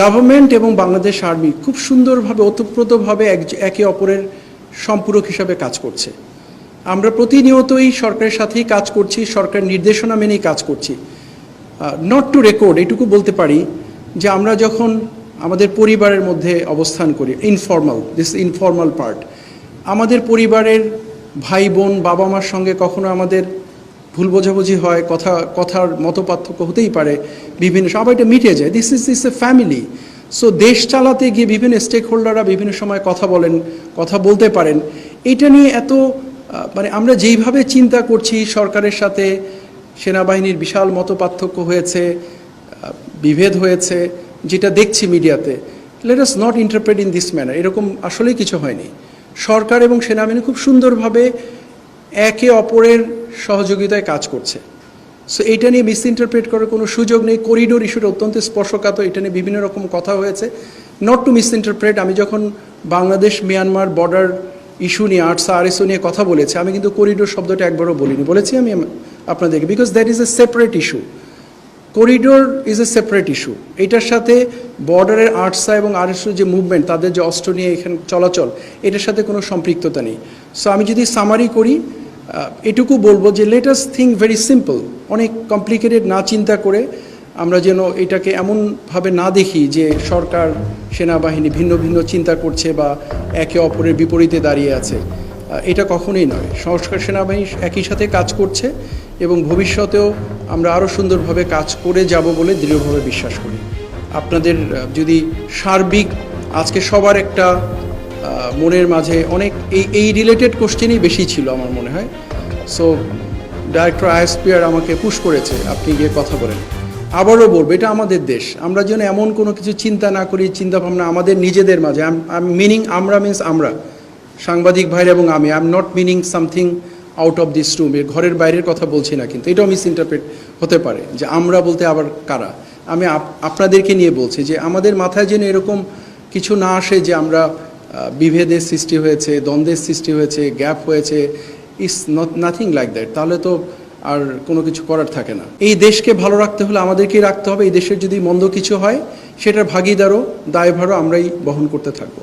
Government এবং Bangladesh army খুব সুন্দরভাবে, ওতপ্রোতভাবে এক- একে অপরের সম্পূরক হিসাবে কাজ করছে। আমরা প্রতিনিয়তই সরকারের সাথেই কাজ করছি, সরকার নির্দেশনা মেনেই কাজ করছি। নট টু রেকর্ড এটুকু বলতে পারি যে আমরা যখন আমাদের পরিবারের মধ্যে অবস্থান করি ইনফর্মাল দিস ইনফর্মাল পার্ট আমাদের পরিবারের ভাই বোন বাবা মার সঙ্গে কখনো আমাদের ভুল বোঝাবুঝি হয়, কথা, কথার মতপার্থক্য হতেই পারে, বিভিন্ন সবাই এটা মিটে যায়। This is this a family so দেশ চালাতে গিয়ে বিভিন্ন স্টেক হোল্ডাররা বিভিন্ন সময় কথা বলেন, কথা বলতে পারেন। এটা নিয়ে এত মানে আমরা যেইভাবে চিন্তা করছি, সরকারের সাথে সেনাবাহিনীর বিশাল মত পার্থক্য হয়েছে বিভেদ হয়েছে, যেটা দেখছি মিডিয়াতে let us not interpret in this manner এরকম আসলেই কিছু হয়নি। সরকার এবং সেনাবাহিনী খুব সুন্দরভাবে একে অপরের সহযোগিতায় কাজ করছে। সো এটা নিয়ে মিস ইন্টারপ্রেট করার কোনো সুযোগ নেই। করিডোর ইস্যুটা অত্যন্ত স্পর্শকাতর। এটা নিয়ে বিভিন্ন রকম কথা হয়েছে। নট টু মিস ইন্টারপ্রেট আমি যখন বাংলাদেশ মিয়ানমার বর্ডার ইস্যু নিয়ে আর্টসা আরএসও নিয়ে কথা বলেছি, আমি কিন্তু করিডোর শব্দটা একবারও বলিনি। বলেছি আমি আপনাদেরকে because that is a separate issue corridor is a separate issue এটার সাথে বর্ডারের আর্টসা এবং আর আরএসও যে মুভমেন্ট তাদের যে অস্ত্র নিয়ে এখানে চলাচল, এটার সাথে কোনো সম্পৃক্ততা নেই। সো আমি যদি সামারি করি এটুকু বলব যে let us think very simple অনেক কমপ্লিকেটেড না চিন্তা করে আমরা যেন এটাকে এমনভাবে না দেখি যে সরকার, সেনাবাহিনী ভিন্ন ভিন্ন চিন্তা করছে বা একে অপরের বিপরীতে দাঁড়িয়ে আছে। এটা কখনোই নয়। সংস্কার সেনাবাহিনী একই সাথে কাজ করছে এবং ভবিষ্যতেও আমরা আরও সুন্দরভাবে কাজ করে যাব বলে দৃঢ়ভাবে বিশ্বাস করি। আপনাদের যদি সার্বিক আজকে সবার একটা মনের মাঝে অনেক এই এই রিলেটেড কোশ্চেনই বেশি ছিল আমার মনে হয়। সো ডাইরেক্টর আইএসপিআর আমাকে পুশ করেছে, আপনি গিয়ে কথা বলেন। আবারও বলব, এটা আমাদের দেশ। আমরা যেন এমন কোনো কিছু চিন্তা না করি, চিন্তা ভাবনা আমাদের নিজেদের মাঝে। মিনিং আমরা মিনস আমরা। সাংবাদিক ভাইর এবং আমি I am not meaning something out of this room এর ঘরের বাইরের কথা বলছি না, কিন্তু এটাও মিস ইন্টারপ্রেট হতে পারে যে আমরা বলতে আবার কারা? আমি আপ- আপনাদেরকে নিয়ে বলছি যে আমাদের মাথায় যেন এরকম কিছু না আসে যে আমরা বিভেদের সৃষ্টি হয়েছে, দ্বন্দ্বের সৃষ্টি হয়েছে, গ্যাপ হয়েছে, is not nothing like that তাহলে তো আর কোনো কিছু করার থাকে না। এই দেশকে ভালো রাখতে হলে আমাদেরকেই রাখতে হবে। এই দেশের যদি মন্দ কিছু হয়, সেটার ভাগিদারও, দায়ভারও আমরাই বহন করতে থাকব।